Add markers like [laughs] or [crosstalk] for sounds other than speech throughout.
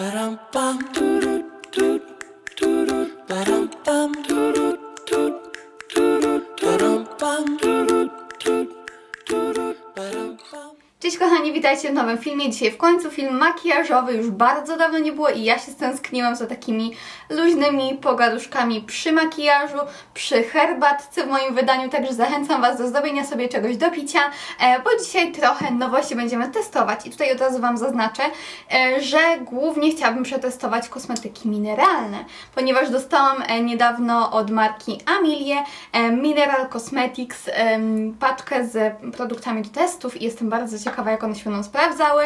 Ba-dum-bum. Kochani, witajcie w nowym filmie. Dzisiaj w końcu film makijażowy, już bardzo dawno nie było i ja się stęskniłam za takimi luźnymi pogaduszkami przy makijażu, przy herbatce w moim wydaniu, także zachęcam Was do zrobienia sobie czegoś do picia, e, bo dzisiaj trochę nowości będziemy testować. I tutaj od razu Wam zaznaczę, e, że głównie chciałabym przetestować kosmetyki mineralne, ponieważ dostałam e, niedawno od marki Amilie e, Mineral Cosmetics paczkę z produktami do testów i jestem bardzo ciekawa, jak one się będą sprawdzały.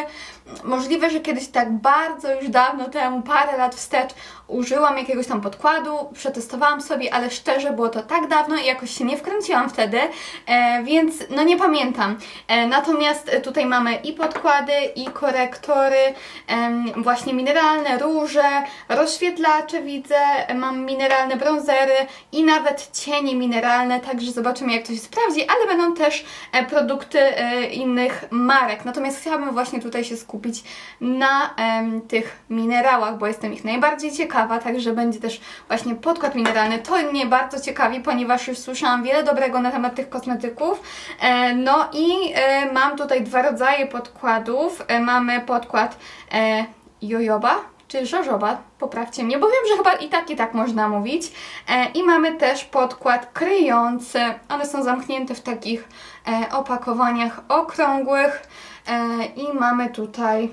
Możliwe, że kiedyś tak bardzo już dawno temu, parę lat wstecz, użyłam jakiegoś tam podkładu, przetestowałam sobie, ale szczerze było to tak dawno i jakoś się nie wkręciłam wtedy, e, więc no nie pamiętam. E, natomiast e, tutaj mamy i podkłady, i korektory, em, właśnie mineralne, róże, rozświetlacze widzę, e, mam mineralne bronzery i nawet cienie mineralne, także zobaczymy jak to się sprawdzi, ale będą też e, produkty e, innych marek. Natomiast chciałabym właśnie tutaj się skupić na em, tych minerałach, bo jestem ich najbardziej ciekawa, także będzie też właśnie podkład mineralny. To mnie bardzo ciekawi, ponieważ już słyszałam wiele dobrego na temat tych kosmetyków. E, no i e, mam tutaj dwa rodzaje podkładów. E, mamy podkład jojoba, czy żożoba, poprawcie mnie, bo wiem, że chyba i tak, i tak można mówić. I mamy też podkład kryjący. One są zamknięte w takich opakowaniach okrągłych. I mamy tutaj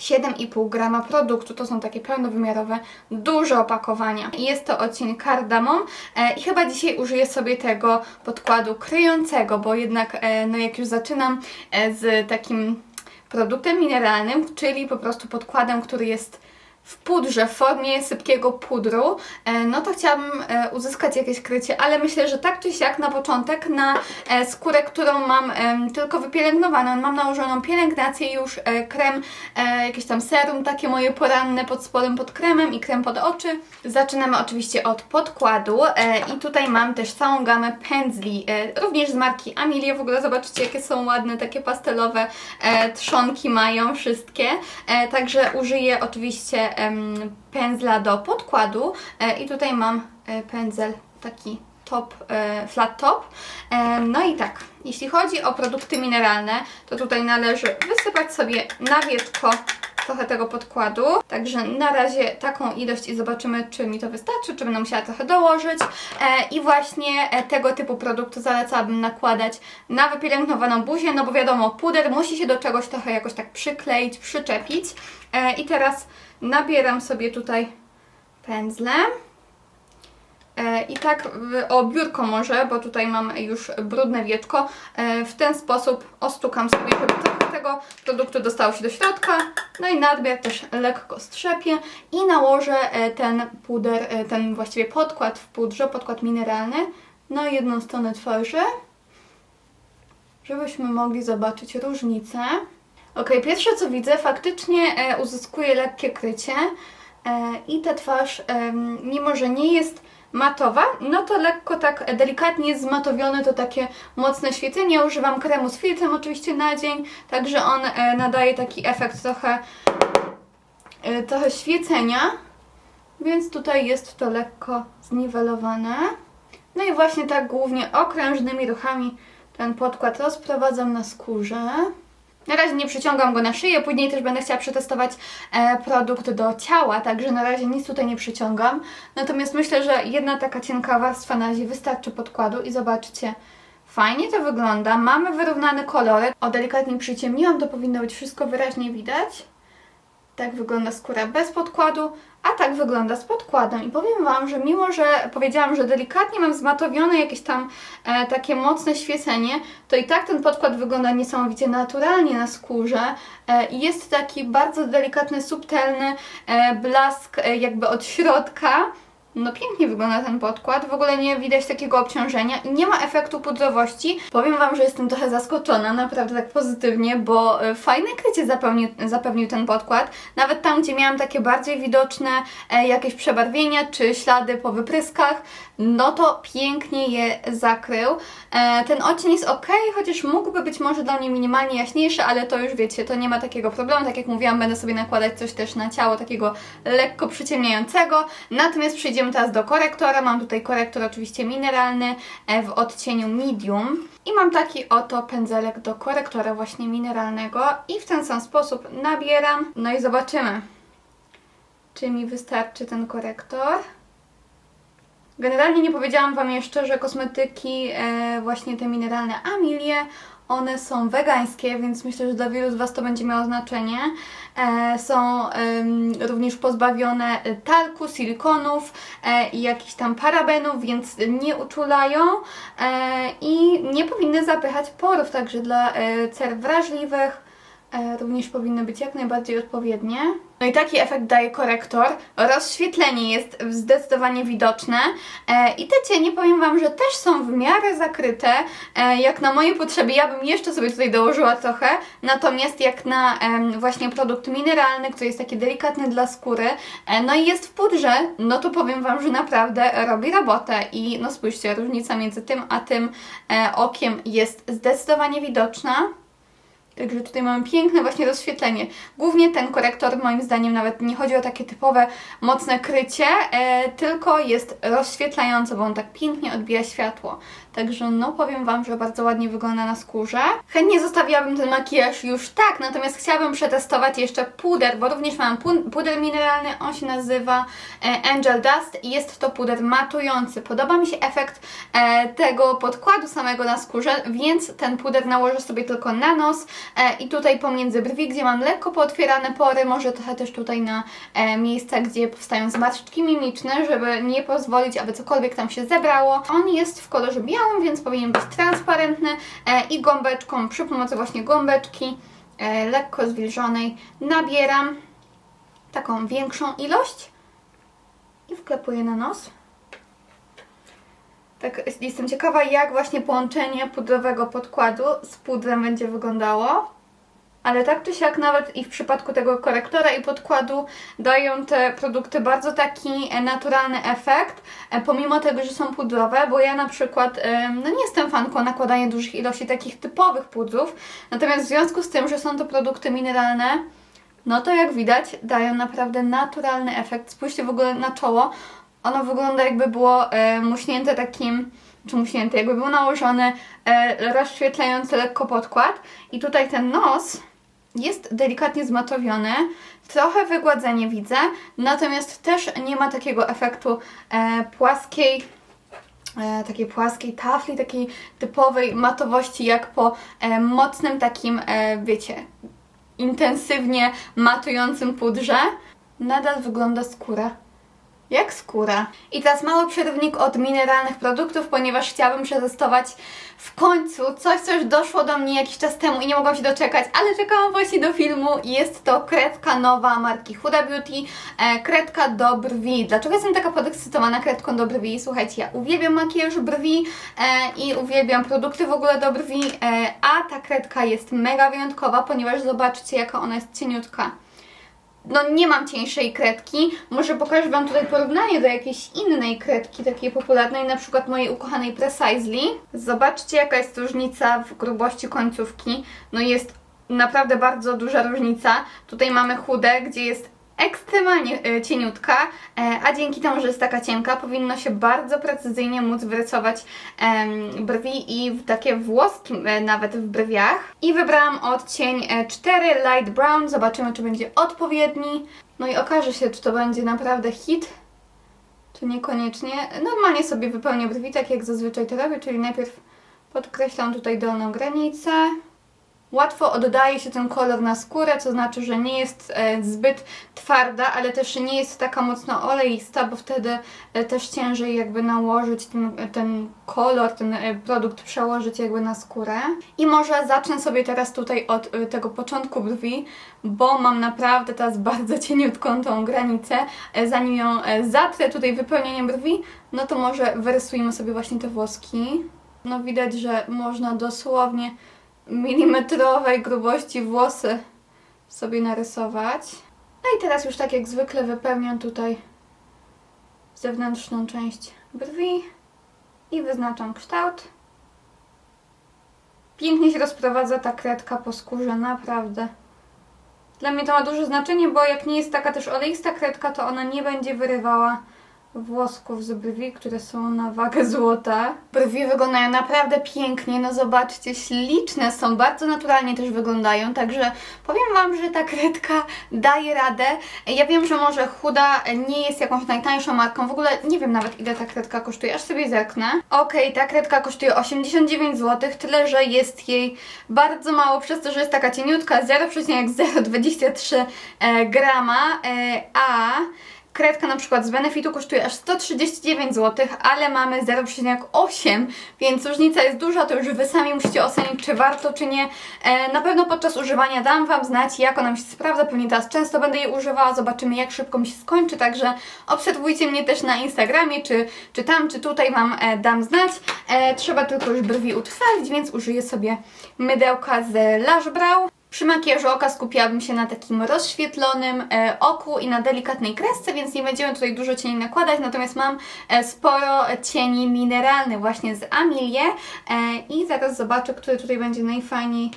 7,5 grama produktu, to są takie pełnowymiarowe, duże opakowania. Jest to odcień kardamom e, i chyba dzisiaj użyję sobie tego podkładu kryjącego, bo jednak e, no jak już zaczynam e, z takim produktem mineralnym, czyli po prostu podkładem, który jest w pudrze, w formie sypkiego pudru, e, no to chciałabym e, uzyskać jakieś krycie, ale myślę, że tak czy siak na początek na e, skórę, którą mam tylko wypielęgnowaną, mam nałożoną pielęgnację już, krem, jakieś tam serum, takie moje poranne pod spodem pod kremem i krem pod oczy. Zaczynamy oczywiście od podkładu i tutaj mam też całą gamę pędzli, również z marki Amilie, w ogóle zobaczycie jakie są ładne, takie pastelowe trzonki mają wszystkie, także użyję oczywiście em, pędzla do podkładu e, i tutaj mam e, pędzel taki top, e, flat top. No i tak, jeśli chodzi o produkty mineralne, to tutaj należy wysypać sobie na wierzcho trochę tego podkładu. Także na razie taką ilość i zobaczymy, czy mi to wystarczy, czy będę musiała trochę dołożyć. I właśnie tego typu produkty zalecałabym nakładać na wypielęgnowaną buzię, no bo wiadomo, puder musi się do czegoś trochę jakoś tak przykleić, przyczepić. I teraz nabieram sobie tutaj pędzlem. E, I tak o biurko może, bo tutaj mam już brudne wieczko, e, w ten sposób ostukam sobie, żeby trochę tego produktu dostało się do środka. No i nadmiar też lekko strzepię i nałożę e, ten puder, ten właściwie podkład w pudrze, podkład mineralny na jedną stronę twarzy, żebyśmy mogli zobaczyć różnicę. Ok, pierwsze co widzę, faktycznie e, uzyskuję lekkie krycie e, i ta twarz, mimo że nie jest matowa, no to lekko tak delikatnie jest zmatowione to takie mocne świecenie. Używam kremu z filtrem oczywiście na dzień, także on e, nadaje taki efekt trochę, e, trochę świecenia, więc tutaj jest to lekko zniwelowane. No i właśnie tak głównie okrężnymi ruchami ten podkład rozprowadzam na skórze. Na razie nie przyciągam go na szyję, później też będę chciała przetestować e, produkt do ciała, także na razie nic tutaj nie przyciągam. Natomiast myślę, że jedna taka cienka warstwa na razie wystarczy podkładu i zobaczcie, fajnie to wygląda. Mamy wyrównany kolorek. O, delikatnie przyciemniłam, to powinno być wszystko wyraźnie widać. Tak wygląda skóra bez podkładu, a tak wygląda z podkładem. I powiem Wam, że mimo, że powiedziałam, że delikatnie mam zmatowione jakieś tam e, takie mocne świecenie, to i tak ten podkład wygląda niesamowicie naturalnie na skórze e, i jest taki bardzo delikatny, subtelny e, blask e, jakby od środka. No pięknie wygląda ten podkład, w ogóle nie widać takiego obciążenia i nie ma efektu pudrowości. Powiem Wam, że jestem trochę zaskoczona, naprawdę tak pozytywnie, bo e, fajne krycie zapewnił, zapewnił ten podkład. Nawet tam, gdzie miałam takie bardziej widoczne e, jakieś przebarwienia czy ślady po wypryskach, no to pięknie je zakrył. E, ten odcień jest ok, chociaż mógłby być może dla mnie minimalnie jaśniejszy, ale to już wiecie, to nie ma takiego problemu. Tak jak mówiłam, będę sobie nakładać coś też na ciało takiego lekko przyciemniającego. Natomiast przejdziemy teraz do korektora. Mam tutaj korektor oczywiście mineralny e, w odcieniu medium. I mam taki oto pędzelek do korektora właśnie mineralnego i w ten sam sposób nabieram. No i zobaczymy, czy mi wystarczy ten korektor. Generalnie nie powiedziałam Wam jeszcze, że kosmetyki, e, właśnie te mineralne Amilie, one są wegańskie, więc myślę, że dla wielu z Was to będzie miało znaczenie. E, są również pozbawione talku, silikonów e, i jakichś tam parabenów, więc nie uczulają e, i nie powinny zapychać porów, także dla e, cer wrażliwych również powinny być jak najbardziej odpowiednie. No i taki efekt daje korektor. Rozświetlenie jest zdecydowanie widoczne e, i te cienie powiem Wam, że też są w miarę zakryte, e, jak na moje potrzeby. Ja bym jeszcze sobie tutaj dołożyła trochę, natomiast jak na właśnie produkt mineralny, który jest taki delikatny dla skóry, e, no i jest w pudrze, no to powiem Wam, że naprawdę robi robotę i no spójrzcie, różnica między tym a tym e, okiem jest zdecydowanie widoczna. Także tutaj mamy piękne właśnie rozświetlenie. Głównie ten korektor moim zdaniem nawet nie chodzi o takie typowe mocne krycie, e, tylko jest rozświetlający, bo on tak pięknie odbija światło. Także no powiem Wam, że bardzo ładnie wygląda na skórze. Chętnie zostawiłabym ten makijaż już tak, natomiast chciałabym przetestować jeszcze puder, bo również mam pu- puder mineralny, on się nazywa e, Angel Dust i jest to puder matujący. Podoba mi się efekt e, tego podkładu samego na skórze, więc ten puder nałożę sobie tylko na nos e, i tutaj pomiędzy brwi, gdzie mam lekko pootwierane pory, może trochę też tutaj na miejsca, gdzie powstają zmarszczki mimiczne, żeby nie pozwolić, aby cokolwiek tam się zebrało. On jest w kolorze białym, więc powinien być transparentny e, i gąbeczką, przy pomocy właśnie gąbeczki e, lekko zwilżonej nabieram taką większą ilość i wklepuję na nos. Tak, jestem ciekawa, jak właśnie połączenie pudrowego podkładu z pudrem będzie wyglądało. Ale tak czy siak, nawet i w przypadku tego korektora i podkładu dają te produkty bardzo taki e, naturalny efekt, e, pomimo tego, że są pudrowe, bo ja na przykład em, no nie jestem fanką nakładania dużych ilości takich typowych pudrów, natomiast w związku z tym, że są to produkty mineralne, no to jak widać dają naprawdę naturalny efekt. Spójrzcie w ogóle na czoło, ono wygląda jakby było e, muśnięte takim, czy muśnięte, jakby był nałożony e, rozświetlający lekko podkład i tutaj ten nos jest delikatnie zmatowiony, trochę wygładzenie widzę, natomiast też nie ma takiego efektu e, płaskiej, e, takiej płaskiej tafli, takiej typowej matowości jak po e, mocnym takim, e, wiecie, intensywnie matującym pudrze. Nadal wygląda skóra jak skóra. I teraz mały przerywnik od mineralnych produktów, ponieważ chciałabym przetestować w końcu coś, co już doszło do mnie jakiś czas temu i nie mogłam się doczekać, ale czekałam właśnie do filmu. Jest to kredka nowa marki Huda Beauty, e, kredka do brwi. Dlaczego jestem taka podekscytowana kredką do brwi? Słuchajcie, ja uwielbiam makijaż brwi e, i uwielbiam produkty w ogóle do brwi, e, a ta kredka jest mega wyjątkowa, ponieważ zobaczcie, jaka ona jest cieniutka no nie mam cieńszej kredki. Może pokażę Wam tutaj porównanie do jakiejś innej kredki, takiej popularnej, na przykład mojej ukochanej Precisely. Zobaczcie jaka jest różnica w grubości końcówki. No jest naprawdę bardzo duża różnica. Tutaj mamy chude, gdzie jest ekstremalnie e, cieniutka, e, a dzięki temu, że jest taka cienka, powinno się bardzo precyzyjnie móc wyrysować brwi i takie włoski e, nawet w brwiach. I wybrałam odcień e, 4 Light Brown, zobaczymy czy będzie odpowiedni. No i okaże się, czy to będzie naprawdę hit, czy niekoniecznie. Normalnie sobie wypełnię brwi, tak jak zazwyczaj to robię, czyli najpierw podkreślam tutaj dolną granicę. Łatwo oddaje się ten kolor na skórę, co znaczy, że nie jest e, zbyt twarda, ale też nie jest taka mocno oleista, bo wtedy e, też ciężej jakby nałożyć ten, ten kolor, ten e, produkt przełożyć jakby na skórę. I może zacznę sobie teraz tutaj od e, tego początku brwi, bo mam naprawdę teraz [laughs] bardzo cieniutką tą granicę. E, Zanim ją e, zatrę tutaj wypełnieniem brwi, no to może wyrysujemy sobie właśnie te włoski. No widać, że można dosłownie milimetrowej grubości włosy sobie narysować. No i teraz już tak jak zwykle wypełniam tutaj zewnętrzną część brwi i wyznaczam kształt. Pięknie się rozprowadza ta kredka po skórze, naprawdę. Dla mnie to ma duże znaczenie, bo jak nie jest taka też oleista kredka, to ona nie będzie wyrywała włosków z brwi, które są na wagę złota. Brwi wyglądają naprawdę pięknie, no zobaczcie, śliczne są, bardzo naturalnie też wyglądają, także powiem Wam, że ta kredka daje radę. Ja wiem, że może Huda nie jest jakąś najtańszą marką, w ogóle nie wiem nawet ile ta kredka kosztuje, aż sobie zerknę. Okej, ta kredka kosztuje 89 zł, tyle, że jest jej bardzo mało, przez to, że jest taka cieniutka, 0,023 e, grama, e, a Kredka na przykład z Benefitu kosztuje aż 139 zł, ale mamy 0,8, więc różnica jest duża, to już Wy sami musicie ocenić, czy warto, czy nie. E, na pewno podczas używania dam Wam znać, jak ona mi się sprawdza, pewnie teraz często będę jej używała, zobaczymy jak szybko mi się skończy, także obserwujcie mnie też na Instagramie, czy, czy tam, czy tutaj Wam e, dam znać. E, trzeba tylko już brwi utrwalić, więc użyję sobie mydełka z Lash Brow. Przy makijażu oka skupiałabym się na takim rozświetlonym e, oku i na delikatnej kresce, więc nie będziemy tutaj dużo cieni nakładać, natomiast mam e, sporo cieni mineralnych właśnie z Amilie e, i zaraz zobaczę, który tutaj będzie najfajniej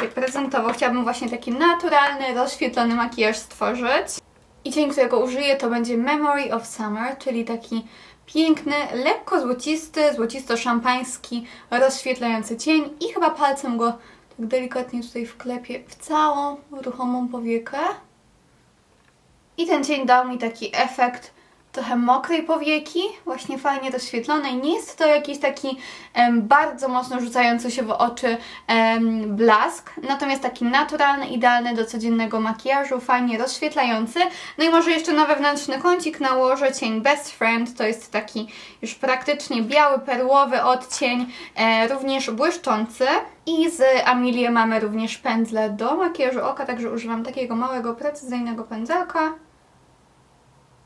się prezentował. Chciałabym właśnie taki naturalny, rozświetlony makijaż stworzyć. I cień, którego użyję to będzie Memory of Summer, czyli taki piękny, lekko złocisty, złocisto-szampański, rozświetlający cień i chyba palcem go delikatnie tutaj wklepię w całą ruchomą powiekę. I ten cień dał mi taki efekt trochę mokrej powieki, właśnie fajnie doświetlonej. Nie jest to jakiś taki em, bardzo mocno rzucający się w oczy em, blask, natomiast taki naturalny, idealny do codziennego makijażu, fajnie rozświetlający. No i może jeszcze na wewnętrzny kącik nałożę cień Best Friend, to jest taki już praktycznie biały, perłowy odcień, e, również błyszczący. I z Amilię mamy również pędzle do makijażu oka, także używam takiego małego, precyzyjnego pędzelka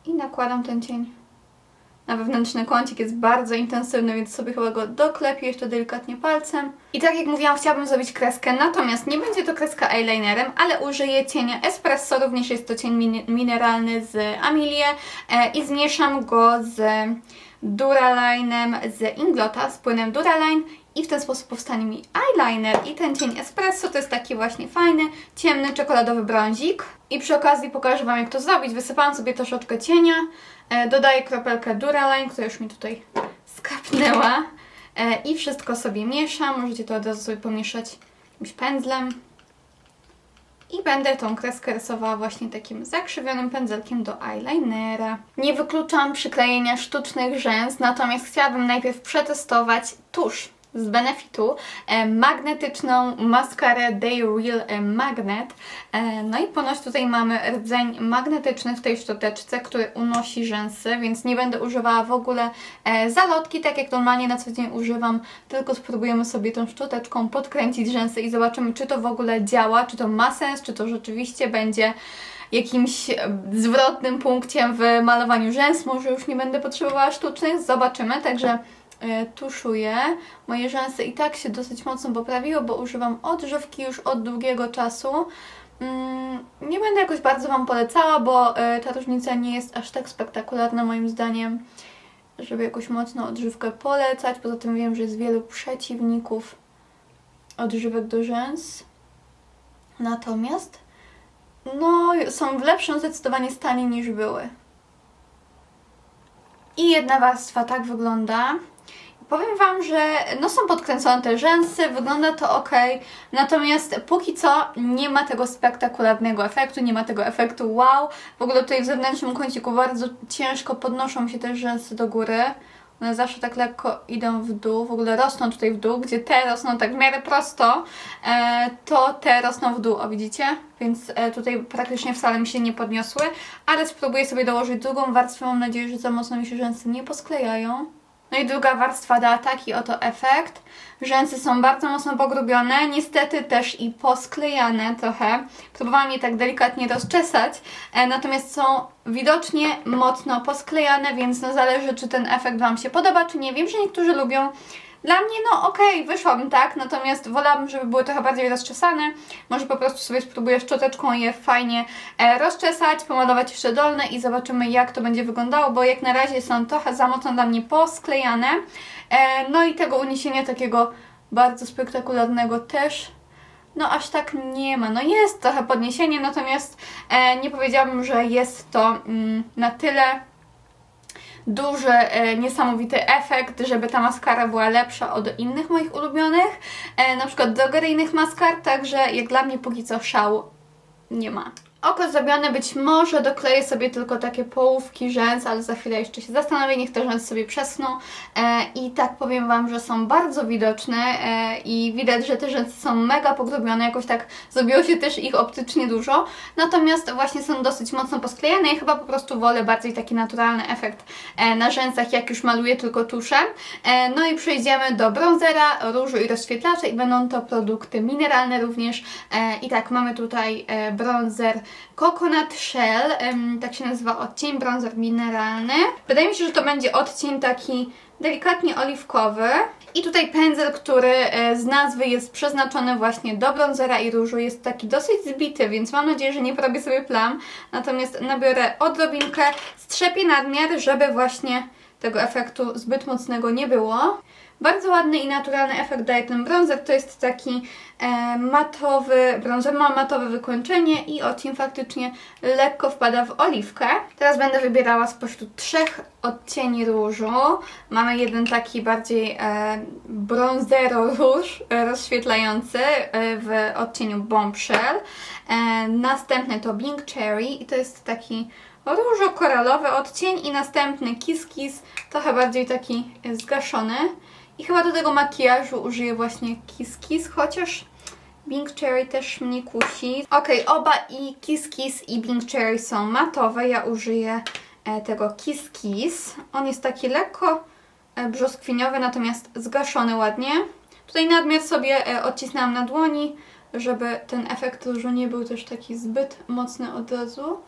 i nakładam ten cień na wewnętrzny kącik. Jest bardzo intensywny, więc sobie chyba go doklepię jeszcze delikatnie palcem. I tak jak mówiłam, chciałabym zrobić kreskę, natomiast nie będzie to kreska eyelinerem, ale użyję cienia Espresso, również jest to cień min mineralny z Amilie e, i zmieszam go z Duralinem z Inglota, z płynem Duraline i w ten sposób powstanie mi eyeliner i ten cień espresso to jest taki właśnie fajny, ciemny, czekoladowy brązik. I przy okazji pokażę Wam jak to zrobić. Wysypałam sobie troszeczkę cienia, e, dodaję kropelkę Duraline, która już mi tutaj skapnęła e, i wszystko sobie mieszam. Możecie to od razu sobie pomieszać jakimś pędzlem. I będę tą kreskę rysowała właśnie takim zakrzywionym pędzelkiem do eyelinera. Nie wykluczam przyklejenia sztucznych rzęs, natomiast chciałabym najpierw przetestować tusz z Benefitu, e, magnetyczną maskarę Day Real e, Magnet. E, no i ponoć tutaj mamy rdzeń magnetyczny w tej szczoteczce, który unosi rzęsy, więc nie będę używała w ogóle zalotki, tak jak normalnie na co dzień używam, tylko spróbujemy sobie tą szczoteczką podkręcić rzęsy i zobaczymy, czy to w ogóle działa, czy to ma sens, czy to rzeczywiście będzie jakimś zwrotnym punkciem w malowaniu rzęs. Może już nie będę potrzebowała sztucznych, zobaczymy. Także tuszuję. Moje rzęsy i tak się dosyć mocno poprawiło, bo używam odżywki już od długiego czasu. Mm, Nie będę jakoś bardzo Wam polecała, bo e, ta różnica nie jest aż tak spektakularna moim zdaniem, żeby jakoś mocno odżywkę polecać. Poza tym wiem, że jest wielu przeciwników odżywek do rzęs. Natomiast no, są w lepszym zdecydowanie stanie niż były. I jedna warstwa tak wygląda. Powiem Wam, że no są podkręcone te rzęsy, wygląda to ok, natomiast póki co nie ma tego spektakularnego efektu, nie ma tego efektu wow. W ogóle tutaj w zewnętrznym kąciku bardzo ciężko podnoszą się te rzęsy do góry. One zawsze tak lekko idą w dół, w ogóle rosną tutaj w dół, gdzie te rosną tak w miarę prosto, e, to te rosną w dół, o widzicie? Więc e, tutaj praktycznie wcale mi się nie podniosły, ale spróbuję sobie dołożyć drugą warstwę, mam nadzieję, że za mocno mi się rzęsy nie posklejają. No i druga warstwa da taki oto efekt. Rzęsy są bardzo mocno pogrubione, niestety też i posklejane trochę. Próbowałam je tak delikatnie rozczesać, e, natomiast są widocznie mocno posklejane, więc no zależy, czy ten efekt Wam się podoba, czy nie. Wiem, że niektórzy lubią. Dla mnie, no okej, wyszłam tak, natomiast wolałabym, żeby były trochę bardziej rozczesane. Może po prostu sobie spróbuję szczoteczką je fajnie e, rozczesać, pomalować jeszcze dolne i zobaczymy, jak to będzie wyglądało, bo jak na razie są trochę za mocno dla mnie posklejane. E, no i tego uniesienia takiego bardzo spektakularnego też no aż tak nie ma. No jest trochę podniesienie, natomiast e, nie powiedziałabym, że jest to mm, na tyle duży, e, niesamowity efekt, żeby ta maskara była lepsza od innych moich ulubionych, e, na przykład drogeryjnych maskar, także jak dla mnie póki co szału nie ma. Oko zrobione, być może dokleję sobie tylko takie połówki rzęs, ale za chwilę jeszcze się zastanowię, niech te rzęsy sobie przesną. E, I tak powiem Wam, że są bardzo widoczne e, i widać, że te rzęsy są mega pogrubione, jakoś tak zrobiło się też ich optycznie dużo. Natomiast właśnie są dosyć mocno posklejane i chyba po prostu wolę bardziej taki naturalny efekt e, na rzęsach, jak już maluję tylko tuszem. E, no i przejdziemy do bronzera, różu i rozświetlacza i będą to produkty mineralne również. E, I tak, mamy tutaj e, bronzer Coconut Shell, tak się nazywa odcień, bronzer mineralny. Wydaje mi się, że to będzie odcień taki delikatnie oliwkowy. I tutaj pędzel, który e, z nazwy jest przeznaczony właśnie do bronzera i różu, jest taki dosyć zbity, więc mam nadzieję, że nie porobię sobie plam. Natomiast nabiorę odrobinkę, strzepię nadmiar, żeby właśnie tego efektu zbyt mocnego nie było. Bardzo ładny i naturalny efekt daje ten bronzer. To jest taki e, matowy bronzer, ma matowe wykończenie i odcień faktycznie lekko wpada w oliwkę. Teraz będę wybierała spośród trzech odcieni różu. Mamy jeden taki bardziej e, bronzero róż e, rozświetlający e, w odcieniu Bombshell. E, następny to Bing Cherry i to jest taki różo-koralowy odcień i następny Kiss Kiss, trochę bardziej taki zgaszony. I chyba do tego makijażu użyję właśnie Kiss Kiss, chociaż Bing Cherry też mnie kusi. Ok, oba i Kiss Kiss i Bing Cherry są matowe. Ja użyję e, tego Kiss Kiss. On jest taki lekko e, brzoskwiniowy, natomiast zgaszony ładnie. Tutaj nadmiar sobie e, odcisnęłam na dłoni, żeby ten efekt różu nie był też taki zbyt mocny od razu.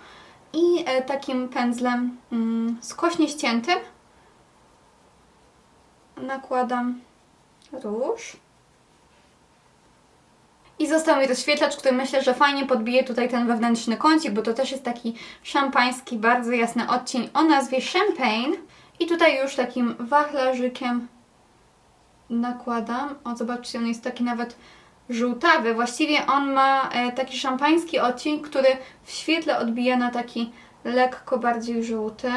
I takim pędzlem mm, skośnie ściętym nakładam róż. I został mi rozświetlacz, który myślę, że fajnie podbije tutaj ten wewnętrzny kącik, bo to też jest taki szampański, bardzo jasny odcień o nazwie Champagne. I tutaj już takim wachlarzykiem nakładam. O, zobaczcie, on jest taki nawet żółtawy. Właściwie on ma e, taki szampański odcień, który w świetle odbija na taki lekko bardziej żółty.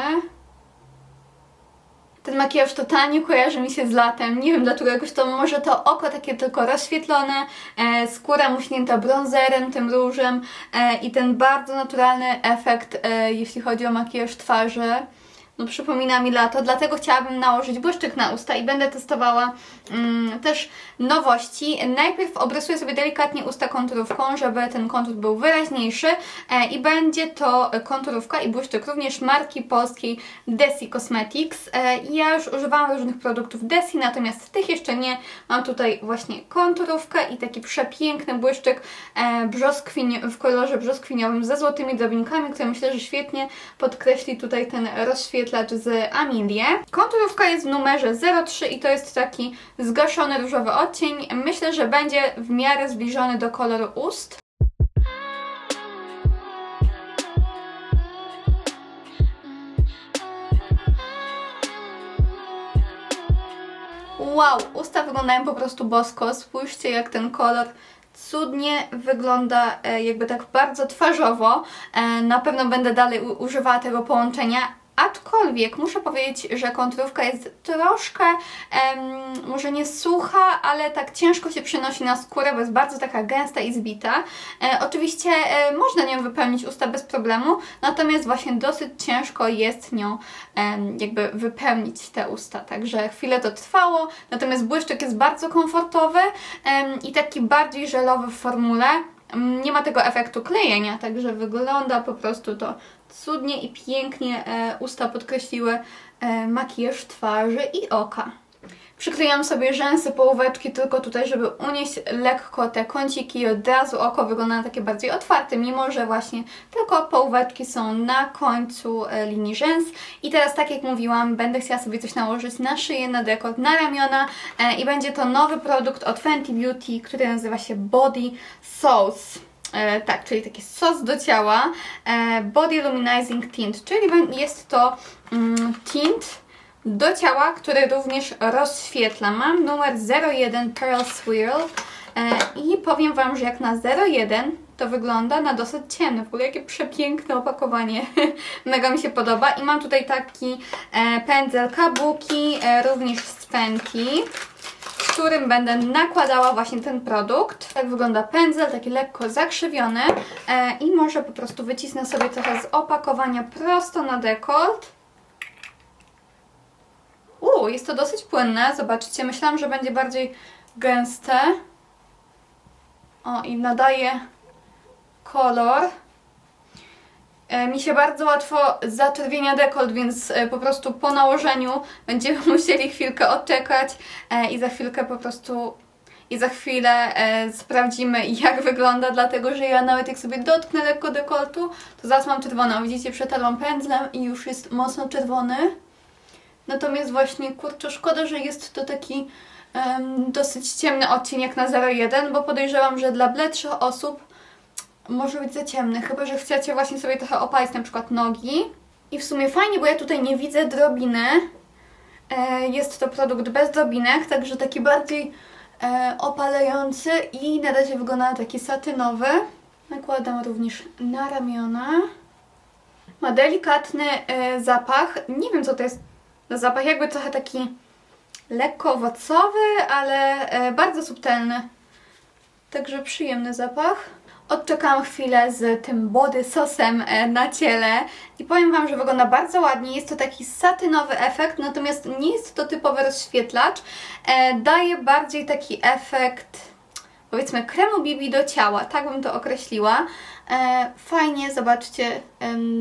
Ten makijaż totalnie kojarzy mi się z latem. Nie wiem dlaczego, jakoś to może to oko takie tylko rozświetlone, e, skóra muśnięta bronzerem, tym różem e, i ten bardzo naturalny efekt, e, jeśli chodzi o makijaż twarzy. No przypomina mi lato, dlatego chciałabym nałożyć błyszczyk na usta i będę testowała mm, też nowości. Najpierw obrysuję sobie delikatnie usta konturówką, żeby ten kontur był wyraźniejszy e, i będzie to konturówka i błyszczyk również marki polskiej Desi Cosmetics. E, ja już używałam różnych produktów Desi, natomiast tych jeszcze nie. Mam tutaj właśnie konturówkę i taki przepiękny błyszczyk e, w kolorze brzoskwiniowym ze złotymi drobinkami, który myślę, że świetnie podkreśli tutaj ten rozświetlacz z Amilie. Konturówka jest w numerze 03 i to jest taki zgaszony różowy odcień. Myślę, że będzie w miarę zbliżony do koloru ust. Wow, usta wyglądają po prostu bosko. Spójrzcie, jak ten kolor cudnie wygląda, e, jakby tak bardzo twarzowo. E, Na pewno będę dalej używała tego połączenia. Aczkolwiek muszę powiedzieć, że konturówka jest troszkę em, może nie sucha, ale tak ciężko się przynosi na skórę, bo jest bardzo taka gęsta i zbita. E, oczywiście e, można nią wypełnić usta bez problemu, natomiast właśnie dosyć ciężko jest nią em, jakby wypełnić te usta. Także chwilę to trwało, natomiast błyszczyk jest bardzo komfortowy em, i taki bardziej żelowy w formule. Mm, Nie ma tego efektu klejenia, także wygląda po prostu to cudnie i pięknie e, usta podkreśliły e, makijaż twarzy i oka. Przykleiłam sobie rzęsy, połóweczki tylko tutaj, żeby unieść lekko te kąciki i od razu oko wygląda na takie bardziej otwarte, mimo że właśnie tylko połóweczki są na końcu e, linii rzęs. I teraz, tak jak mówiłam, będę chciała sobie coś nałożyć na szyję, na dekolt, na ramiona e, i będzie to nowy produkt od Fenty Beauty, który nazywa się Body Sauce. E, tak, czyli taki sos do ciała, e, Body Luminizing Tint, czyli jest to mm, tint do ciała, który również rozświetla. Mam numer 01 Pearl Swirl e, i powiem Wam, że jak na 01 to wygląda na dosyć ciemne. W ogóle jakie przepiękne opakowanie. [laughs] Mega mi się podoba. I mam tutaj taki e, pędzel Kabuki, e, również z w którym będę nakładała właśnie ten produkt. Tak wygląda pędzel, taki lekko zakrzywiony e, i może po prostu wycisnę sobie trochę z opakowania prosto na dekolt. Jest to dosyć płynne, zobaczcie, myślałam, że będzie bardziej gęste. O, i nadaje kolor. E, Mi się bardzo łatwo zaczerwienia dekolt, więc e, po prostu po nałożeniu będziemy [laughs] musieli chwilkę odczekać e, i za chwilkę po prostu i za chwilę sprawdzimy [laughs] jak wygląda, dlatego że ja nawet jak sobie dotknę lekko dekoltu, to zaraz mam czerwoną. Widzicie, przetarłam pędzlem i już jest mocno czerwony. Natomiast właśnie, kurczę, szkoda, że jest to taki em, dosyć ciemny odcień jak na 01, bo podejrzewam, że dla bledszych osób może być za ciemny, chyba że chcecie właśnie sobie trochę opalić na przykład nogi. I w sumie fajnie, bo ja tutaj nie widzę drobiny. E, jest to produkt bez drobinek, także taki bardziej e, opalający i na razie wygląda na taki satynowy. Nakładam również na ramiona. Ma delikatny e, zapach. Nie wiem co to jest za zapach, jakby trochę taki lekko owocowy, ale e, bardzo subtelny. Także przyjemny zapach. Odczekałam chwilę z tym body sosem e, na ciele i powiem Wam, że wygląda bardzo ładnie. Jest to taki satynowy efekt, natomiast nie jest to typowy rozświetlacz. E, daje bardziej taki efekt, powiedzmy, kremu BB do ciała, tak bym to określiła. Fajnie, zobaczcie,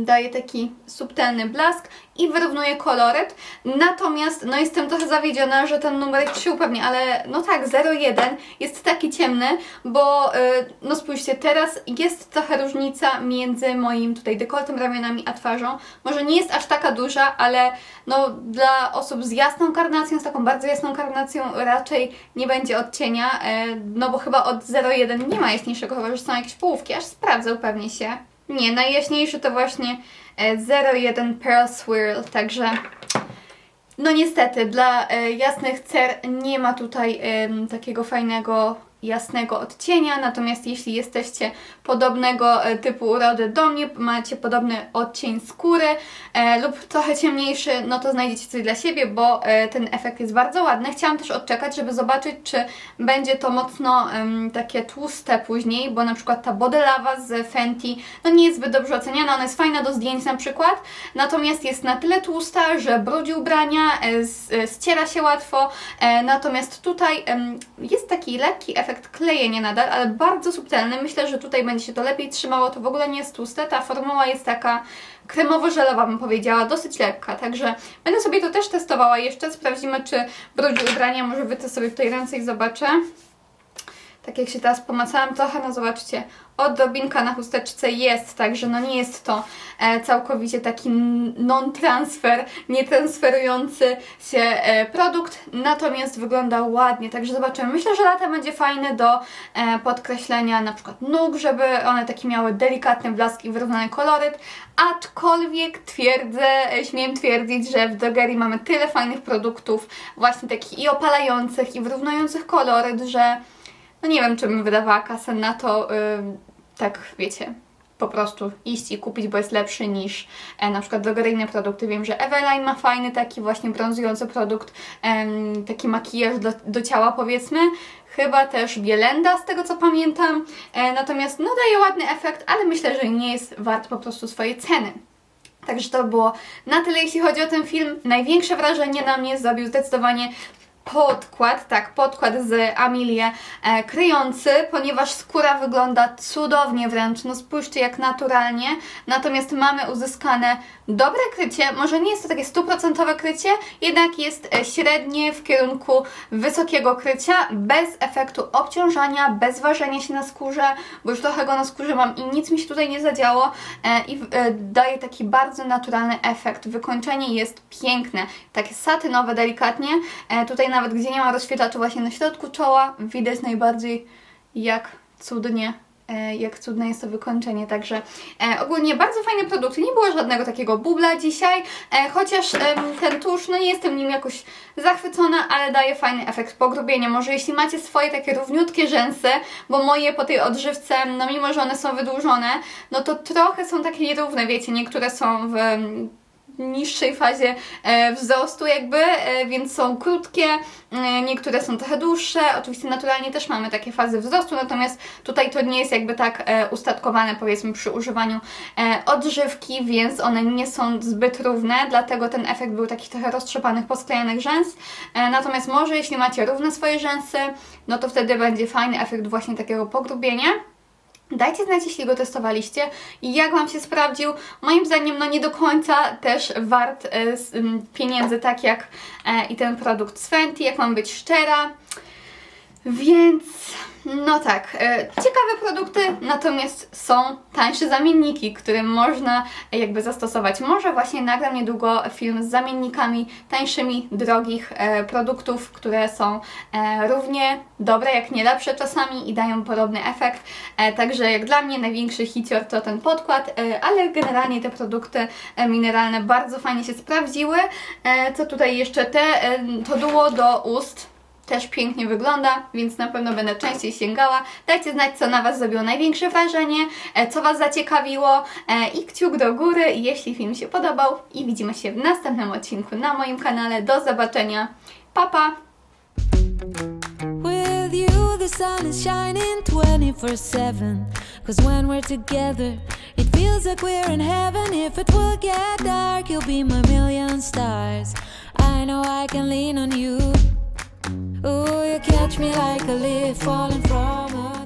daje taki subtelny blask i wyrównuje koloryt. Natomiast, no jestem trochę zawiedziona, że ten numerek się upewni, ale no tak, 01 jest taki ciemny, bo y, no spójrzcie, teraz jest trochę różnica między moim tutaj dekoltem, ramionami a twarzą. Może nie jest aż taka duża, ale no dla osób z jasną karnacją, z taką bardzo jasną karnacją raczej nie będzie odcienia, e, no bo chyba od 01 nie ma jaśniejszego, chyba że są jakieś połówki, aż sprawdzę, upewnię się. Nie, najjaśniejszy to właśnie 01 Pearl Swirl, także no niestety, dla e, jasnych cer nie ma tutaj takiego fajnego, jasnego odcienia, natomiast jeśli jesteście podobnego e, typu urody do mnie, macie podobny odcień skóry e, lub trochę ciemniejszy, no to znajdziecie coś dla siebie, bo e, ten efekt jest bardzo ładny. Chciałam też odczekać, żeby zobaczyć, czy będzie to mocno takie tłuste później, bo na przykład ta Body Lava z Fenty no nie jest zbyt dobrze oceniana, ona jest fajna do zdjęć na przykład, natomiast jest na tyle tłusta, że brudzi ubrania, e, z- e, ściera się łatwo, e, natomiast tutaj em, jest taki lekki efekt klejenia nadal, ale bardzo subtelny. Myślę, że tutaj będzie się to lepiej trzymało, to w ogóle nie jest tłuste, ta formuła jest taka kremowo-żelowa bym powiedziała, dosyć lekka, także będę sobie to też testowała jeszcze, sprawdzimy czy brudzi ubrania, może wytrę sobie tutaj ręce i zobaczę. Tak jak się teraz pomacałam trochę, no zobaczcie, odrobinka na chusteczce jest, także no nie jest to e, całkowicie taki non-transfer, nietransferujący się e, produkt, natomiast wygląda ładnie, także zobaczymy. Myślę, że latem będzie fajny do e, podkreślenia na przykład nóg, żeby one takie miały delikatny blask i wyrównany koloryt, aczkolwiek twierdzę, śmiem twierdzić, że w drogerii mamy tyle fajnych produktów, właśnie takich i opalających, i wyrównujących koloryt, że no nie wiem, czy bym wydawała kasę na to, tak wiecie, po prostu iść i kupić, bo jest lepszy niż e, na przykład drogeryjne produkty. Wiem, że Eveline ma fajny taki właśnie brązujący produkt, em, taki makijaż do, do ciała powiedzmy. Chyba też Bielenda, z tego co pamiętam. E, natomiast no daje ładny efekt, ale myślę, że nie jest wart po prostu swojej ceny. Także to było na tyle, jeśli chodzi o ten film. Największe wrażenie na mnie zrobił zdecydowanie podkład, tak, podkład z Amilie e, kryjący, ponieważ skóra wygląda cudownie wręcz, no spójrzcie jak naturalnie, natomiast mamy uzyskane dobre krycie, może nie jest to takie stuprocentowe krycie, jednak jest e, średnie w kierunku wysokiego krycia, bez efektu obciążania, bez ważenia się na skórze, bo już trochę go na skórze mam i nic mi się tutaj nie zadziało e, i e, daje taki bardzo naturalny efekt. Wykończenie jest piękne, takie satynowe delikatnie, e, tutaj nawet gdzie nie ma rozświetlaczu właśnie na środku czoła widać najbardziej jak cudnie e, jak cudne jest to wykończenie, także e, ogólnie bardzo fajny produkt, nie było żadnego takiego bubla dzisiaj, e, chociaż em, ten tusz, no nie jestem nim jakoś zachwycona, ale daje fajny efekt pogrubienia, może jeśli macie swoje takie równiutkie rzęsy, bo moje po tej odżywce, no mimo, że one są wydłużone, no to trochę są takie nierówne, wiecie, niektóre są w niższej fazie e, wzrostu jakby, e, więc są krótkie, e, niektóre są trochę dłuższe, oczywiście naturalnie też mamy takie fazy wzrostu, natomiast tutaj to nie jest jakby tak ustatkowane powiedzmy przy używaniu odżywki, więc one nie są zbyt równe, dlatego ten efekt był takich trochę roztrzepanych, posklejanych rzęs, natomiast może jeśli macie równe swoje rzęsy, no to wtedy będzie fajny efekt właśnie takiego pogrubienia. Dajcie znać, jeśli go testowaliście i jak Wam się sprawdził. Moim zdaniem, no nie do końca też wart e, pieniędzy, tak jak e, i ten produkt z Fenty, jak mam być szczera. Więc no tak, e, ciekawe produkty, natomiast są tańsze zamienniki, które można e, jakby zastosować. Może właśnie nagram niedługo film z zamiennikami tańszymi, drogich e, produktów, które są równie dobre, jak nie lepsze czasami i dają podobny efekt. Także jak dla mnie największy hicior to ten podkład, ale generalnie te produkty mineralne bardzo fajnie się sprawdziły. Co tutaj jeszcze? Te, to duo do ust też pięknie wygląda, więc na pewno będę częściej sięgała. Dajcie znać, co na Was zrobiło największe wrażenie, e, co Was zaciekawiło e, i kciuk do góry, jeśli film się podobał. I widzimy się w następnym odcinku na moim kanale. Do zobaczenia. Pa, pa! With you, the sun is shining 24 7. Cause when we're together, it feels like we're in heaven. If it will get dark, you'll be my million stars. I know I can lean on you. Ooh, you catch me like a leaf falling from a